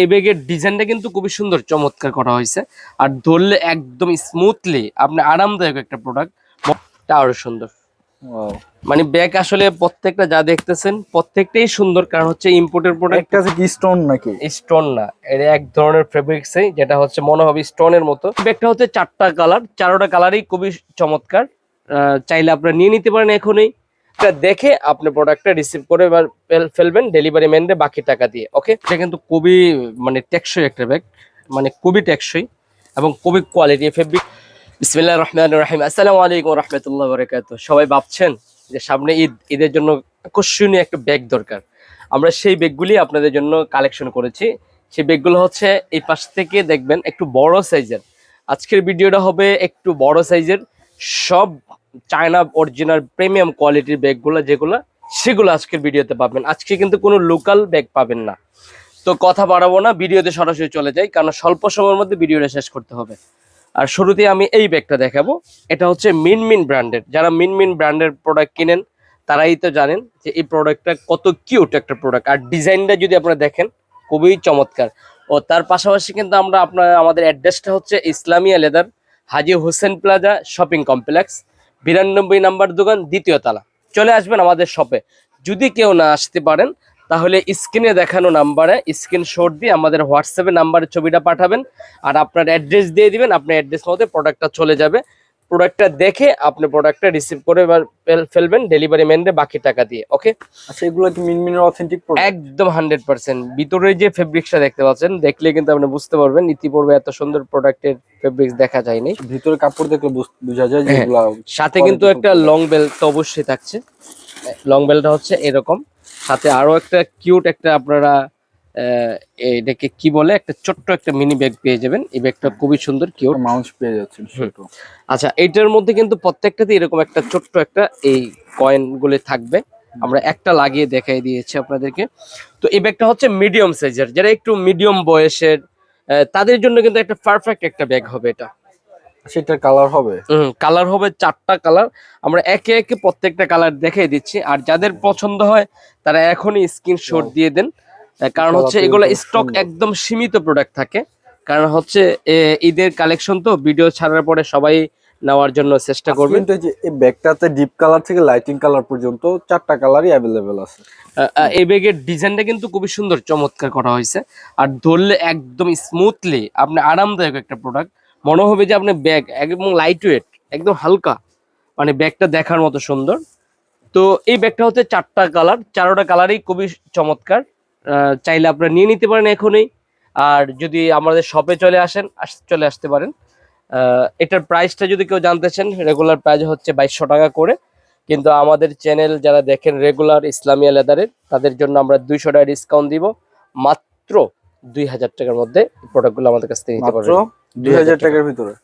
এই ব্যাগের ডিজাইনটা কিন্তু খুবই সুন্দর চমৎকার করা হয়েছে। আর ধরলে একদম স্মুথলি আপনি আরামদায়ক একটা প্রোডাক্ট আরও সুন্দর। মানে ব্যাগ আসলে প্রত্যেকটা যা দেখতেছেন প্রত্যেকটাই সুন্দর কারণ হচ্ছে ইম্পোর্টের প্রোডাক্ট একটা আছে কি স্টোন নাকি? স্টোন না এটা এক ধরনের ফেব্রিক্স যেটা হচ্ছে মনে হবে স্টোনের মতো। ব্যাগটা হচ্ছে চারটা কালার চারোটা কালারই খুবই চমৎকার। চাইলে আপনারা নিয়ে নিতে পারেন এখনই। এটা দেখে আপনি প্রোডাক্টটা রিসিভ করে এবার ফেলবেন ডেলিভারি ম্যানরে বাকি টাকা দিয়ে ওকে এটা কিন্তু খুবই মানে টেকসই একটা ব্যাগ মানে খুবই টেকসই এবং খুবই কোয়ালিটি ফেব্রিক বিসমিল্লাহ রহমান রাহিম। আসসালামু আলাইকুম রহমতুল্লাহ বরকাত সবাই ভাবছেন যে সামনে ঈদ, ঈদের জন্য আকর্ষণীয় একটা ব্যাগ দরকার। আমরা সেই ব্যাগগুলি আপনাদের জন্য কালেকশন করেছি। সেই ব্যাগগুলো হচ্ছে এই পাশ থেকে দেখবেন একটু বড় সাইজের আজকের ভিডিওটা হবে একটু বড় সাইজের সব চায়না অরিজিনাল প্রিমিয়াম কোয়ালিটির ব্যাগগুলো যেগুলো, সেগুলো আজকের ভিডিওতে পাবেন। আজকে কিন্তু কোনো লোকাল ব্যাগ পাবেন না। তো কথা বাড়াবো না, ভিডিওতে সরাসরি চলে যাই, কারণ স্বল্প সময়ের মধ্যে ভিডিওটা শেষ করতে হবে। আর শুরুতে আমি এই ব্যাগটা দেখাবো। এটা হচ্ছে মিন মিন ব্র্যান্ডের যারা মিন মিন ব্র্যান্ডের প্রোডাক্ট কিনেন, তারাই তো জানেন যে এই প্রোডাক্টটা কত কিউট একটা প্রোডাক্ট আর ডিজাইনটা যদি আপনারা দেখেন, খুবই চমৎকার। ও, তার পাশাপাশি কিন্তু আমরা আপনার, আমাদের অ্যাড্রেসটা হচ্ছে Islamia leather, Haji Hossain plaza shopping complex. বিরানব্বই নাম্বার দোকান, দ্বিতীয় তালা। চলে আসবেন আমাদের শপে যদি কেউ না আসতে পারেন, তাহলে স্ক্রিনে দেখানো নাম্বারে স্ক্রিনশট দিয়ে আমাদের হোয়াটসঅ্যাপে নাম্বারে ছবিটা পাঠাবেন। আর আপনার অ্যাড্রেস দিয়ে দিবেন, আপনার অ্যাড্রেস মধ্যে প্রোডাক্টটা চলে যাবে। প্রোডাক্টটা দেখে আপনি প্রোডাক্টটা রিসিভ করে এবার ফেলবেন ডেলিভারি ম্যানরে বাকি টাকা দিয়ে ওকে আচ্ছা এগুলো কি মিনমিনের অথেন্টিক একদম হান্ড্রেড পার্সেন্ট ভিতরে যে ফেব্রিক্সটা দেখতে পাচ্ছেন দেখলে কিন্তু আপনি বুঝতে পারবেন ইতিপূর্বে এত সুন্দর প্রোডাক্টের ফেব্রিক্স দেখা যায়নি। ভিতরে কাপড় দেখলে বুঝ- যায় যে হ্যাঁ। সাথে কিন্তু একটা লং বেল্ট তো অবশ্যই থাকছে। লং বেল্টটা হচ্ছে এরকম। সাথে আরও একটা কিউট একটা আপনারা এটাকে কি বলে? একটা ছোট্ট একটা মিনি ব্যাগ পেয়ে যাবেন। এই ব্যাগটা খুবই সুন্দর কিউট মাউন্স পেয়ে যাচ্ছেন আচ্ছা এটার মধ্যে কিন্তু প্রত্যেকটাতে এরকম একটা ছোট্ট একটা এই কয়েন গুলি থাকবে। আমরা একটা লাগিয়ে দেখাই দিয়েছি আপনাদেরকে। তো এই ব্যাগটা হচ্ছে মিডিয়াম সাইজের যারা একটু মিডিয়াম বয়সের তাদের জন্য কিন্তু একটা পারফেক্ট একটা ব্যাগ হবে এটা। সেটার কালার হবে? কালার হবে চারটা কালার আমরা একে একে প্রত্যেকটা কালার দেখিয়ে দিচ্ছি। আর যাদের পছন্দ হয় তারা এখনই স্ক্রিনশট. দিয়ে দেন। কারণ হচ্ছে এগুলো স্টক একদম সীমিত প্রোডাক্ট থাকে। কারণ হচ্ছে ঈদের কালেকশন তো ভিডিও ছাড়ার পরে সবাই নেওয়ার জন্য চেষ্টা কিন্তু এই যে এই ব্যাগটাতে ডিপ কালার থেকে লাইটিং কালার পর্যন্ত চারটা কালারই অ্যাভেলেবেল আছে। এই ব্যাগের ডিজাইনটা কিন্তু খুবই সুন্দর চমৎকার করা হয়েছে। আর ধরলে একদম স্মুথলি আপনি আরামদায়ক একটা প্রোডাক্ট মনে হবে যে আপনি ব্যাগ একদম লাইট ওয়েট একদম হালকা মানে ব্যাগটা দেখার মতো সুন্দর। তো এই ব্যাগটা হচ্ছে চারটা কালার চারোটা কালারই খুবই চমৎকার। চাইলে আপনারা নিয়ে নিতে পারেন এখনই। আর যদি আমাদের শপে চলে আসেন আস- চলে আসতে পারেন। এটার প্রাইসটা যদি কেউ জানতে চান রেগুলার প্রাইস হচ্ছে বাইশশো টাকা করে। কিন্তু আমাদের চ্যানেল যারা দেখেন রেগুলার ইসলামিয়া লেদারের তাদের জন্য আমরা দুইশো টাকা ডিসকাউন্ট দিব। মাত্র দুই হাজার টাকার মধ্যে প্রোডাক্টগুলো আমাদের কাছ থেকে নিতে পারবেন। দুই হাজার টাকার ভিতরে।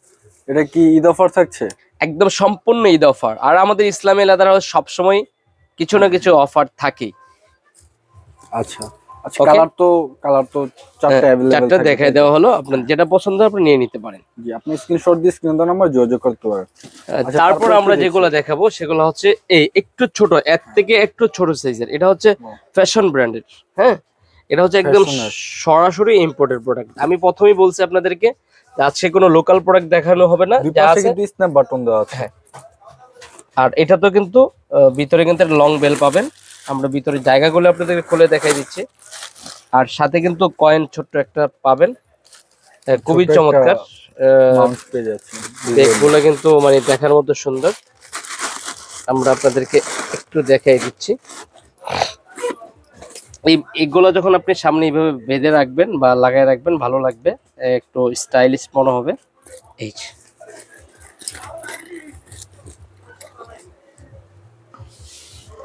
এটা কি ঈদ অফার থাকছে? একদম সম্পূর্ণ ঈদ অফার আর আমাদের ইসলামিয়া লেদার হাউস সবসময় কিছু না কিছু অফার থাকেই। আচ্ছা। আচ্ছা. কালার তো কালার তো চারটা হ্যাঁ, অ্যাভেলেবল চারটা দেখাই দেওয়া হলো। আপনার যেটা পছন্দ আপনি নিয়ে নিতে পারেন। জি আপনি স্ক্রিনশট দিয়ে স্ক্রিন নাম্বার যোগাযোগ করতে পারেন। আচ্ছা, তারপর আমরা যেগুলো দেখাবো সেগুলো হচ্ছে এই একটু ছোট এর থেকে একটু ছোট সাইজের এটা হচ্ছে ফ্যাশন ব্র্যান্ডের হ্যাঁ? এটা হচ্ছে একদম সরাসরি ইম্পোর্টেড প্রোডাক্ট আমি প্রথমেই বলছি আপনাদেরকে আজকে কোনো লোকাল প্রোডাক্ট দেখানো হবে না যা আছে। কিন্তু স্ন্যাপ বাটন দেওয়া আছে। হ্যাঁ। আর এটা তো কিন্তু ভিতরে কিন্তু লং বেল পাবেন। আমরা ভিতরে জায়গাগুলো আপনাদের খুলে দেখাই দিচ্ছি। আর সাথে কিন্তু কয়েন ছোট্ট একটা পাবেন। খুবই চমৎকার। ব্যাগগুলো কিন্তু মানে দেখার মতো সুন্দর। আমরা আপনাদেরকে একটু দেখাই দিচ্ছি। এই এগুলো যখন আপনি সামনে এইভাবে বেঁধে রাখবেন বা লাগায় রাখবেন ভালো লাগবে। একটু স্টাইলিশ মনে হবে। এই যে। জি,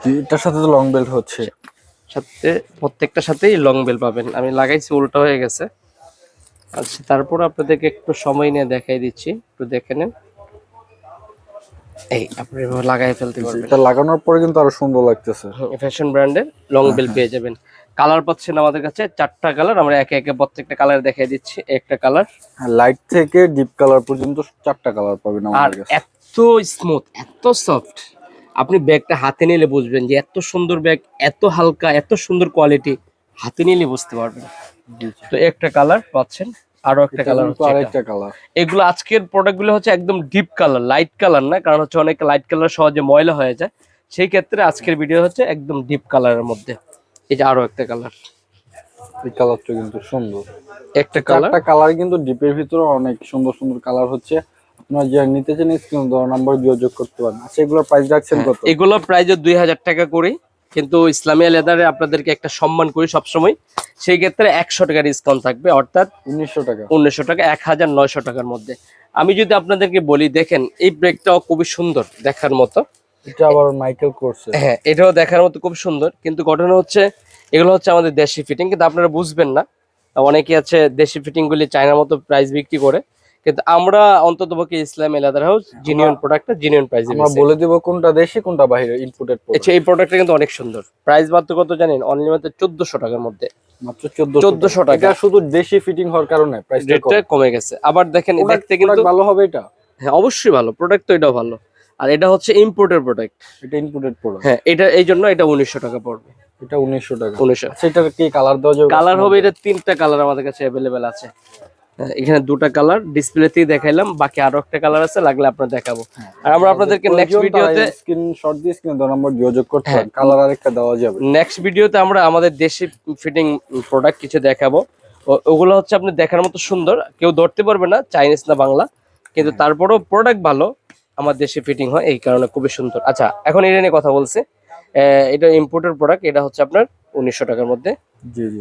এটার সাথে তো লং বেল্ট হচ্ছে। সাথে প্রত্যেকটার সাথেই লং বেল পাবেন। আমি লাগাইছি উল্টা হয়ে গেছে। আচ্ছা তারপর আপনাদেরকে একটু সময় নিয়ে দেখাই দিচ্ছি। একটু দেখে নেন। এই আপনি এভাবে লাগাই ফেলতে পারবেন। এটা লাগানোর পরে কিন্তু আরও সুন্দর লাগতেছে। ফ্যাশন ব্র্যান্ডের লং বেল পেয়ে যাবেন। কালার পাচ্ছেন আমাদের কাছে চারটা কালার আমরা একে একে প্রত্যেকটা কালার দেখাই দিচ্ছি একটা কালার লাইট থেকে ডিপ কালার পর্যন্ত চারটা কালার পাবেন আমাদের কাছে। এত স্মুথ এত সফট আপনি ব্যাগটা হাতে নিলে বুঝবেন যে এত সুন্দর ব্যাগ এত হালকা এত সুন্দর কোয়ালিটি হাতে নিলে বুঝতে পারবেন। তো একটা কালার পাচ্ছেন আরও একটা কালার আরেকটা কালার এগুলো আজকের প্রোডাক্টগুলো হচ্ছে একদম ডিপ কালার লাইট কালার না কারণ হচ্ছে অনেক লাইট কালার সহজে ময়লা হয়ে যায়। সেই ক্ষেত্রে আজকের ভিডিও হচ্ছে একদম ডিপ কালারের মধ্যে। এই যে আরও একটা কালার এই কালারটা কিন্তু সুন্দর। একটা কালার কালার কিন্তু ডিপের ভিতরে অনেক সুন্দর সুন্দর কালার হচ্ছে। আপনারা নিতে চান স্ক্রিন দেওয়া নাম্বার যোগাযোগ করতে পারেন। আচ্ছা এগুলোর প্রাইস রাখছেন কত? এগুলো প্রাইস দুই হাজার টাকা করে। কিন্তু ইসলামিয়া লেদারে আপনাদেরকে একটা সম্মান করি সবসময়। সেই ক্ষেত্রে একশো টাকা ডিসকাউন্ট থাকবে অর্থাৎ উনিশশো টাকা। উনিশশো টাকা এক হাজার নয়শো টাকার মধ্যে। আমি যদি আপনাদেরকে বলি দেখেন এই ব্রেকটাও খুবই সুন্দর দেখার মতো। এটা আবার মাইকেল করছে হ্যাঁ এটাও দেখার মতো খুব সুন্দর। কিন্তু ঘটনা হচ্ছে এগুলো হচ্ছে আমাদের দেশি ফিটিং কিন্তু আপনারা বুঝবেন না। অনেকে আছে দেশি ফিটিং গুলি চায়নার মতো প্রাইস বিক্রি করে। কিন্তু আমরা অন্তত পক্ষে ইসলাম এলাদার হাউস জিনিয়ন প্রোডাক্টটা জিনিয়ন প্রাইস আমরা বলে দিব কোনটা দেশি কোনটা বাইরে ইনপুটেড আচ্ছা এই প্রোডাক্টটা কিন্তু অনেক সুন্দর। প্রাইস মাত্র কত জানেন? অনলি মাত্র চোদ্দশো টাকার মধ্যে। মাত্র 1400 1400 টাকা। এটা শুধু দেশি ফিটিং হওয়ার কারণে প্রাইসটা কমে। গেছে। আবার দেখেন দেখতে কিন্তু ভালো হবে এটা? হ্যাঁ অবশ্যই ভালো। প্রোডাক্ট তো এটাও ভালো। আর এটা হচ্ছে ইম্পোর্টের প্রোডাক্ট এটা ইনপুটেড প্রোডাক্ট হ্যাঁ এটা এই জন্য এটা উনিশশো টাকা পড়বে। এটা 1900 টাকা। উনিশশো। সেটার কি কালার দেওয়া যাবে? কালার হবে এটা তিনটা কালার আমাদের কাছে অ্যাভেলেবেল আছে। এখানে দুটো কালার ডিসপ্লেতেই দেখাইলাম বাকি আরও একটা কালার আছে লাগলে আপনার দেখাবো। আর আমরা আপনাদেরকে নেক্সট ভিডিওতে স্ক্রিনশট দিয়ে স্ক্রিন দেওয়া নাম্বার যোগাযোগ করতে হ্যাঁ। কালার আরেকটা দেওয়া যাবে। নেক্সট ভিডিওতে আমরা আমাদের দেশি ফিটিং প্রোডাক্ট কিছু দেখাবো। ওগুলো হচ্ছে আপনি দেখার মতো সুন্দর। কেউ ধরতে পারবে না চাইনিজ না বাংলা। কিন্তু তারপরেও প্রোডাক্ট ভালো আমার দেশে ফিটিং হয় এই কারণে খুবই সুন্দর। আচ্ছা এখন এটা নিয়ে কথা বলছে। এটা ইম্পোর্টের প্রোডাক্ট এটা হচ্ছে আপনার উনিশশো টাকার মধ্যে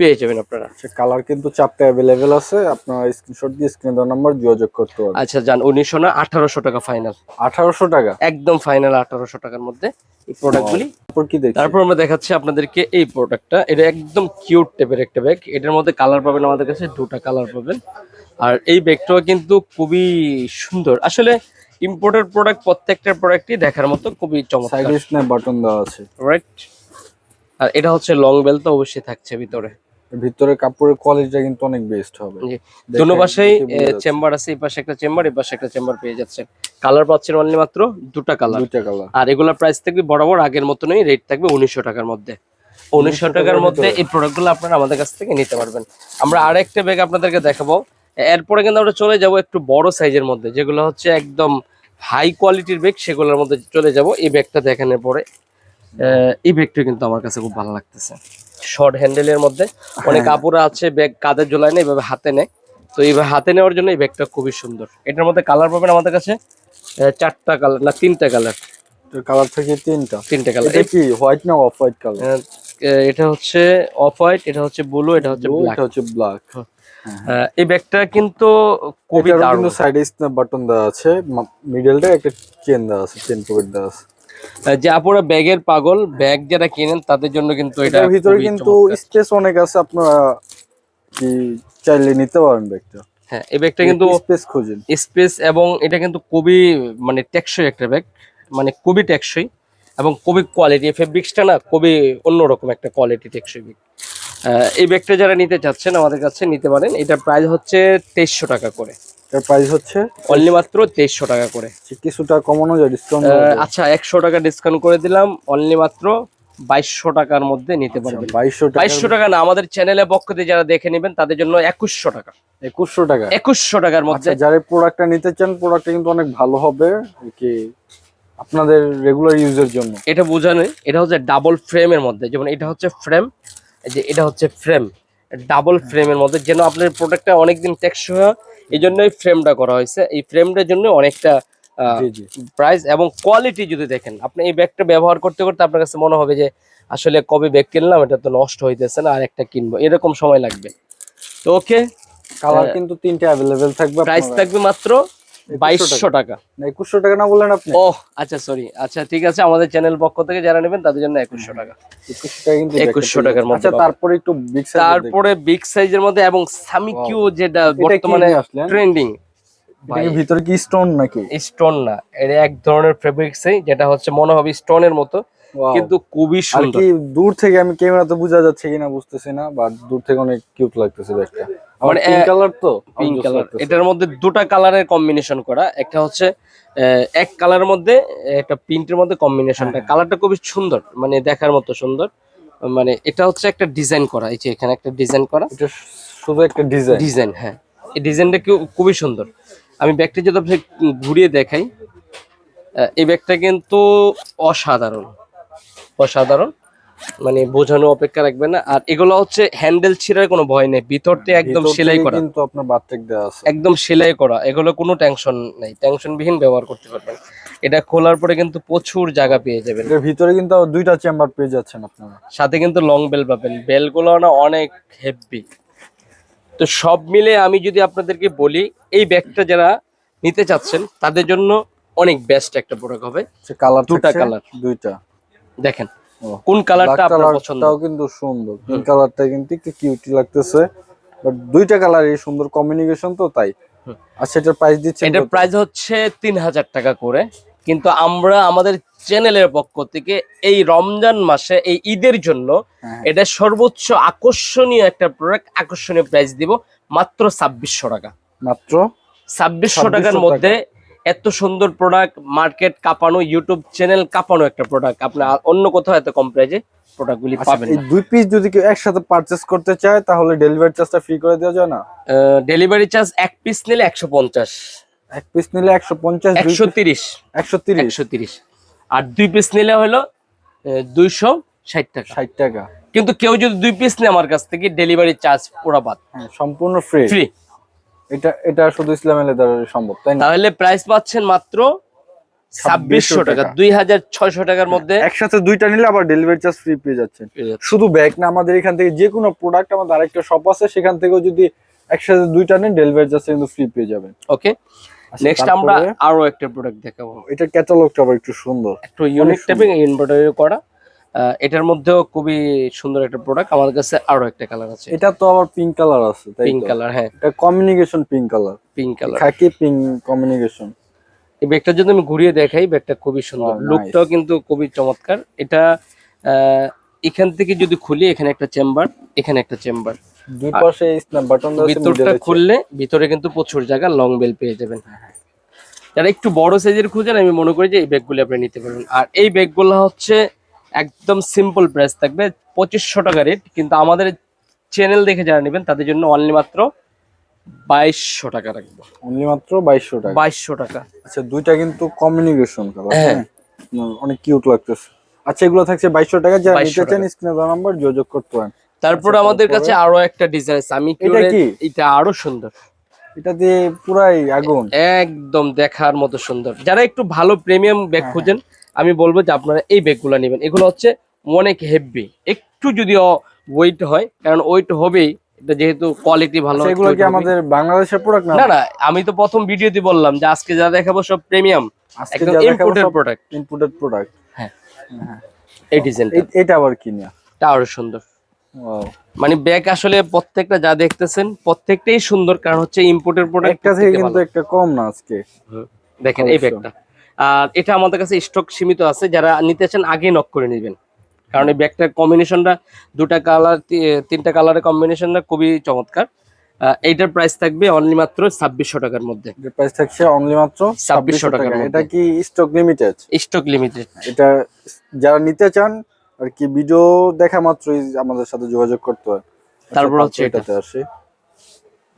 পেয়ে যাবেন আপনারা। কালার কিন্তু চারটা অ্যাভেলেবেল আছে। আপনারা স্ক্রিনশট দিয়ে স্ক্রিন দেওয়া নাম্বার যোগাযোগ করতে পারেন আচ্ছা যান উনিশশো না আঠারোশো টাকা ফাইনাল 1800 টাকা? একদম ফাইনাল আঠারোশো টাকার মধ্যে এই প্রোডাক্টগুলি তারপর কি দেখছি তারপর আমরা দেখাচ্ছি আপনাদেরকে এই প্রোডাক্টটা এটা একদম কিউট টাইপের একটা ব্যাগ এটার মধ্যে কালার পাবেন আমাদের কাছে দুটা কালার পাবেন। আর এই ব্যাগটাও কিন্তু খুবই সুন্দর। আসলে ইম্পোর্টেড প্রোডাক্ট প্রত্যেকটা প্রোডাক্টই দেখার মতো খুবই চমৎকার। সাইডে বাটন দেওয়া আছে। রাইট আর এটা হচ্ছে লং বেল তো অবশ্যই থাকছে ভিতরে। ভিতরে কাপড়ের কোয়ালিটিটা কিন্তু অনেক বেস্ট হবে। দুনো পাশেই যাচ্ছে। চেম্বার আছে এই পাশে একটা চেম্বার এই পাশে একটা চেম্বার পেয়ে যাচ্ছেন। কালার পাচ্ছেন অনলি মাত্র দুটা কালার দুইটা কালার আর এগুলোর প্রাইস থাকবে বরাবর আগের মতনই রেট থাকবে উনিশশো টাকার মধ্যে। উনিশশো টাকার মধ্যে। এই প্রোডাক্টগুলো আপনারা আমাদের কাছ থেকে নিতে পারবেন। আমরা আরেকটা ব্যাগ আপনাদেরকে দেখাবো। এরপরে কিন্তু আমরা চলে যাব একটু বড় সাইজের মধ্যে যেগুলো হচ্ছে একদম হাই কোয়ালিটির ব্যাগ সেগুলোর মধ্যে চলে যাব। এই ব্যাগটা দেখানোর পরে এই ব্যাগটা কিন্তু আমার কাছে খুব ভালো লাগতেছে। শর্ট হ্যান্ডেলের মধ্যে। অনেক হ্যাঁ। আপুরা আছে ব্যাগ কাঁধে ঝোলায় না এইভাবে হাতে নেয়। তো এইভাবে হাতে নেওয়ার জন্য এই ব্যাগটা খুবই সুন্দর। এটার মধ্যে কালার পাবেন আমাদের কাছে আহ, চারটা কালার না তিনটা কালার কালার থেকে তিনটা। তিনটে কালার এটা কি হোয়াইট না অফ হোয়াইট কালার এটা হচ্ছে অফ হোয়াইট এটা হচ্ছে ব্লু এটা হচ্ছে ব্ল্যাক এটা হচ্ছে ব্ল্যাক এই ব্যাগটা কিন্তু খুবই দারুণ। সাইডে বাটন দেওয়া আছে মিডলটা একটা চেন দেওয়া আছে চেন পকেট দেওয়া আছে। যে আপনারা ব্যাগের পাগল ব্যাগ যারা কিনেন তাদের জন্য কিন্তু এটা ভিতরে কিন্তু স্পেস অনেক আছে আপনারা কি চাইলে নিতে পারেন ব্যাগটা? হ্যাঁ এই ব্যাগটা কিন্তু স্পেস খুঁজেন? স্পেস এবং এটা কিন্তু খুবই মানে টেকসই একটা ব্যাগ মানে খুবই টেকসই এবং খুবই কোয়ালিটি ফেব্রিক্সটা না খুবই অন্যরকম একটা কোয়ালিটি টেকসই ব্যাগ। এই ব্যাগটা যারা নিতে চাচ্ছেন আমাদের কাছে নিতে পারেন। এটা প্রাইস হচ্ছে তেইশশো টাকা করে। এর প্রাইস হচ্ছে অনলি মাত্র তেইশশো টাকা করে। কিছুটা কমানো যায় ডিসকাউন্ট আচ্ছা একশো টাকা ডিসকাউন্ট করে দিলাম অনলি মাত্র বাইশশো টাকার মধ্যে নিতে পারবেন। বাইশশো টাকা বাইশশো টাকা না আমাদের চ্যানেলের পক্ষ থেকে যারা দেখে নেবেন তাদের জন্য একুশশো টাকা। একুশশো টাকা। একুশশো টাকার মধ্যে আচ্ছা যারা প্রোডাক্টটা নিতে চান প্রোডাক্টটা কিন্তু অনেক ভালো হবে কি আপনাদের রেগুলার ইউজের জন্য। এটা বোঝানো এটা হচ্ছে ডাবল ফ্রেমের মধ্যে। যেমন এটা হচ্ছে ফ্রেম যে এটা হচ্ছে ফ্রেম ডাবল ফ্রেমের মধ্যে যেন আপনার প্রোডাক্টটা অনেকদিন টেকসই হয় এই জন্যই ফ্রেমটা করা হয়েছে। এই ফ্রেমটার জন্য অনেকটা প্রাইস এবং কোয়ালিটি যদি দেখেন আপনি এই ব্যাগটা ব্যবহার করতে করতে আপনার কাছে মনে হবে যে আসলে কবে ব্যাগ কিনলাম এটা তো নষ্ট হইতেছে না আর একটা কিনবো। এরকম সময় লাগবে। তো ওকে কালার হ্যাঁ। কিন্তু তিনটে অ্যাভেলেবেল থাকবে প্রাইস থাকবে মাত্র বাইশশো টাকা। একুশশো টাকা না বললেন আপনি? ও আচ্ছা সরি আচ্ছা ঠিক আছে আমাদের চ্যানেল পক্ষ থেকে যারা নেবেন তাদের জন্য একুশশো টাকা। একুশশো টাকা কিন্তু 2100 টাকার মধ্যে আচ্ছা তারপরে একটু বিগ সাইজ তারপরে বিগ সাইজের মধ্যে এবং সামিকিউ যেটা বর্তমানে ট্রেন্ডিং ভিতরে কি স্টোন নাকি? স্টোন না এটা এক ধরনের ফেব্রিক্সই যেটা হচ্ছে মনে হবে স্টোনের মতো. কিন্তু খুবই সুন্দর। দূর থেকে আমি ক্যামেরাতে বোঝা যাচ্ছে কিনা বুঝতেছি না বা দূর থেকে অনেক কিউট লাগতেছে ব্যাগটা মানে, পিঙ্ক কালার তো? পিঙ্ক কালার এটার মধ্যে দুটা কালারের কম্বিনেশন করা। একটা হচ্ছে এক কালারের মধ্যে একটা প্রিন্টের মধ্যে কম্বিনেশনটা হ্যাঁ। কালারটা খুবই সুন্দর মানে দেখার মতো সুন্দর। মানে এটা হচ্ছে একটা ডিজাইন করা। এই যে এখানে একটা ডিজাইন করা। এটা শুধু একটা ডিজাইন ডিজাইন হ্যাঁ। এই ডিজাইনটা খুবই সুন্দর। আমি ব্যাগটা যদি আপনাকে ঘুরিয়ে দেখাই এই ব্যাগটা কিন্তু অসাধারণ। অসাধারণ। মানে বোঝানো অপেক্ষা রাখবেন না। আর এগুলো হচ্ছে হ্যান্ডেল ছিঁড়ার কোনো ভয় নেই। ভিতরতে একদম সেলাই করা। কিন্তু আপনার বাতটেক দেওয়া আছে। একদম সেলাই করা। এগুলো কোনো টেনশন নেই। টেনশনবিহীন ব্যবহার করতে পারবেন। এটা খোলার পরে কিন্তু প্রচুর জায়গা পেয়ে যাবেন। এটার ভিতরে কিন্তু দুইটা চেম্বার পেয়ে যাচ্ছেন আপনারা। সাথে কিন্তু লং বেল পাবেন। বেলগুলো না অনেক হেভি তো সব মিলে আমি যদি আপনাদেরকে বলি এই ব্যাগটা যারা নিতে চাচ্ছেন তাদের জন্য অনেক বেস্ট একটা প্রোডাক্ট হবে। কালার দুটা কালার দুইটা। দেখেন। কোন কালারটা আপনার পছন্দ? কিন্তু সুন্দর। পিঙ্ক কালারটা কিন্তু একটু কিউটি লাগতেছে। বাট দুইটা কালারই সুন্দর কমিউনিকেশন তো তাই। আর সেটার প্রাইস এটার প্রাইস হচ্ছে তিন হাজার টাকা করে। কিন্তু আমরা আমাদের চ্যানেলের পক্ষ থেকে এই রমজান মাসে এই ঈদের জন্য হ্যাঁ। এটা সর্বোচ্চ আকর্ষণীয় একটা প্রোডাক্ট আকর্ষণীয় প্রাইস দিব মাত্র ছাব্বিশশো টাকা। মাত্র ছাব্বিশশো 2600 টাকার মধ্যে এত সুন্দর প্রোডাক্ট মার্কেট কাঁপানো ইউটিউব চ্যানেল কাঁপানো একটা প্রোডাক্ট আপনি অন্য কোথাও এত কম প্রাইজে প্রোডাক্টগুলি আচ্ছা, পাবেন এই দুই পিস যদি কেউ একসাথে পারচেস করতে চায় তাহলে ডেলিভারি চার্জটা ফ্রি করে দেওয়া যায় না? ডেলিভারি চার্জ এক পিস নিলে একশো পঞ্চাশ। এক পিস নিলে একশো পঞ্চাশ একশো তিরিশ। একশো তিরিশ। একশো তিরিশ। আর দুই পিস নিলে হলো দুইশো ষাট টাকা। ষাট টাকা। কিন্তু কেউ যদি দুই পিস নেয় আমার কাছ থেকে ডেলিভারি চার্জ পুরা বাদ। হ্যাঁ সম্পূর্ণ ফ্রি ফ্রি এটা এটা শুধু ইসলামের লেদার সম্ভব তাই না? তাহলে প্রাইস পাচ্ছেন মাত্র ছাব্বিশশো টাকা। দুই হাজার ছয়শো টাকার মধ্যে। একসাথে দুইটা নিলে আবার ডেলিভারি চার্জ ফ্রি পেয়ে যাচ্ছেন। শুধু ব্যাগ না আমাদের এখান থেকে যে কোনো প্রোডাক্ট আমাদের আরেকটা শপ আছে সেখান থেকেও যদি একসাথে দুইটা নেন ডেলিভারি চার্জ কিন্তু ফ্রি পেয়ে যাবেন। ওকে আচ্ছা, নেক্সট আমরা তারপরে? আরও একটা প্রোডাক্ট দেখাবো। এটা ক্যাটালগটা আবার একটু সুন্দর। একটু ইউনিক টাইপের এমব্রয়ডারি করা। এটার মধ্যেও খুবই সুন্দর একটা প্রোডাক্ট আমার কাছে আরও একটা কালার আছে। এটা তো আমার পিঙ্ক কালার আছে পিঙ্ক কালার হ্যাঁ। এটা communication pink colour pink colour খাকি পিঙ্ক কমিউনিকেশন এই ব্যাগটা যদি আমি ঘুরিয়ে দেখাই ব্যাগটা খুবই সুন্দর। Oh, লুকটাও কিন্তু খুবই চমৎকার। এটা এখান থেকে যদি খুলি এখানে একটা চেম্বার এখানে একটা চেম্বার দুই পাশে স্ন্যাপ বাটন ভিতরটা খুললে ভিতরে কিন্তু প্রচুর জায়গা লং বেল পেয়ে যাবেন। যারা একটু বড় সাইজের খুঁজেন আমি মনে করি যে এই ব্যাগগুলো আপনি নিতে পারবেন। আর এই ব্যাগগুলো হচ্ছে একদম সিম্পল প্রাইস থাকবে। পঁচিশশো টাকা রেট কিন্তু আমাদের চ্যানেল দেখে যারা নেবেন তাদের জন্য অনলি মাত্র বাইশশো টাকা রাখব। অনলি মাত্র বাইশশো টাকা। বাইশশো টাকা। আচ্ছা দুইটা কিন্তু কমিউনিকেশন হ্যাঁ। হ্যাঁ অনেক কিউট লাগতেছে। আচ্ছা এগুলো থাকছে বাইশশো টাকা। যারা 2200 নিতে চান। স্ক্রিনে দেওয়া নাম্বার যোগাযোগ করতে পারেন। তারপরে আচ্ছা, আমাদের কাছে আরও একটা ডিজাইন আছে। আমি এটা কি? এটা আরও সুন্দর। এটা দিয়ে পুরাই আগুন? একদম দেখার মতো সুন্দর। যারা একটু ভালো প্রিমিয়াম ব্যাগ হ্যাঁ, খুঁজেন আমি বলব যে আপনারা এই ব্যাগগুলো নেবেন। এগুলো হচ্ছে অনেক হেভি একটু যদিও ওয়েট হয় কারণ ওয়েট হবেই এটা যেহেতু কোয়ালিটি ভালো আচ্ছা, এগুলো কি আমাদের বাংলাদেশের প্রোডাক্ট না? না আমি তো প্রথম ভিডিওতে বললাম যে আজকে যা দেখাবো সব প্রিমিয়াম একদম ইম্পোর্টেড প্রোডাক্ট ইম্পোর্টেড প্রোডাক্ট হ্যাঁ। এই ডিজাইনটা এটা আবার কি নিয়া আরও সুন্দর। মানে ব্যাগ আসলে প্রত্যেকটা যা দেখতেছেন প্রত্যেকটাই সুন্দর কারণ হচ্ছে ইম্পোর্টের প্রোডাক্ট একটা থেকে কিন্তু একটা কম না আজকে। দেখেন এই ব্যাগটা আর এটা আমাদের কাছে স্টক সীমিত আছে যারা নিতে চান আগে নক করে নেবেন। কারণ এই ব্যাগটার কম্বিনেশনটা দুটা কালার তিনটা কালারের কম্বিনেশনটা খুবই চমৎকার। এইটার প্রাইস থাকবে অনলি মাত্র ছাব্বিশশো টাকার মধ্যে। প্রাইস থাকছে অনলি মাত্র ছাব্বিশশো টাকা। এটা কি স্টক লিমিটেড স্টক লিমিটেড এটা যারা নিতে চান আর কি ভিডিও দেখা মাত্রই আমাদের সাথে যোগাযোগ করতে হয়। তারপর আচ্ছা, হচ্ছে এটা। এটাতে আসি।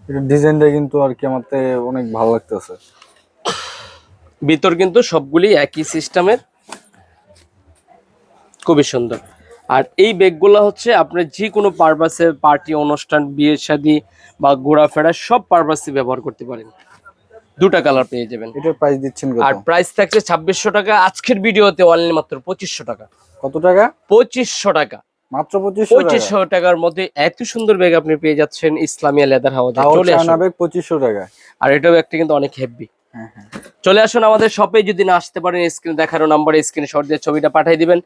এটা ডিজাইনটা কিন্তু আর কি আমাতে অনেক ভালো লাগতেছে। ভিতর কিন্তু সবগুলি একই সিস্টেমের। খুবই সুন্দর। আর এই ব্যাগগুলো হচ্ছে আপনার যে কোনো পারপাসে পার্টি অনুষ্ঠান বিয়ে শাদী বা ঘোরাফেরা সব পারপাসে ব্যবহার করতে পারেন। দুটা কালার পেয়ে যাবেন। এটার প্রাইস দিচ্ছেন আর প্রাইস থাকছে ছাব্বিশশো টাকা আজকের ভিডিওতে অনলি মাত্র পঁচিশশো টাকা। কত টাকা? পঁচিশশো টাকা। মাত্র পঁচিশশো টাকা? পঁচিশশো টাকার মধ্যে এত সুন্দর ব্যাগ আপনি পেয়ে যাচ্ছেন ইসলামিয়া লেদার তাও চলে ব্যাগ পঁচিশশো টাকা। আর এটাও একটা কিন্তু অনেক হেভি চলে আসুন আমাদের শপে যদি না আসতে পারেন স্ক্রিনে দেখানো নাম্বারে শর্ট দিয়ে ছবিটা পাঠিয়ে দিবেন।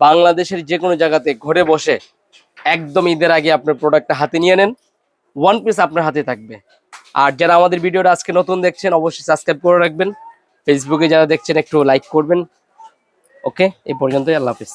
বাংলাদেশের যে কোনো জায়গাতে ঘরে বসে একদম ঈদের আগে আপনার প্রোডাক্টটা হাতে নিয়ে নেন। ওয়ান পিস আপনার হাতে থাকবে। আর যারা আমাদের ভিডিওটা আজকে নতুন দেখছেন, অবশ্যই সাবস্ক্রাইব করে রাখবেন। ফেসবুকে যারা দেখছেন, একটু লাইক করবেন। ওকে এই পর্যন্তই, আল্লাহ হাফিজ।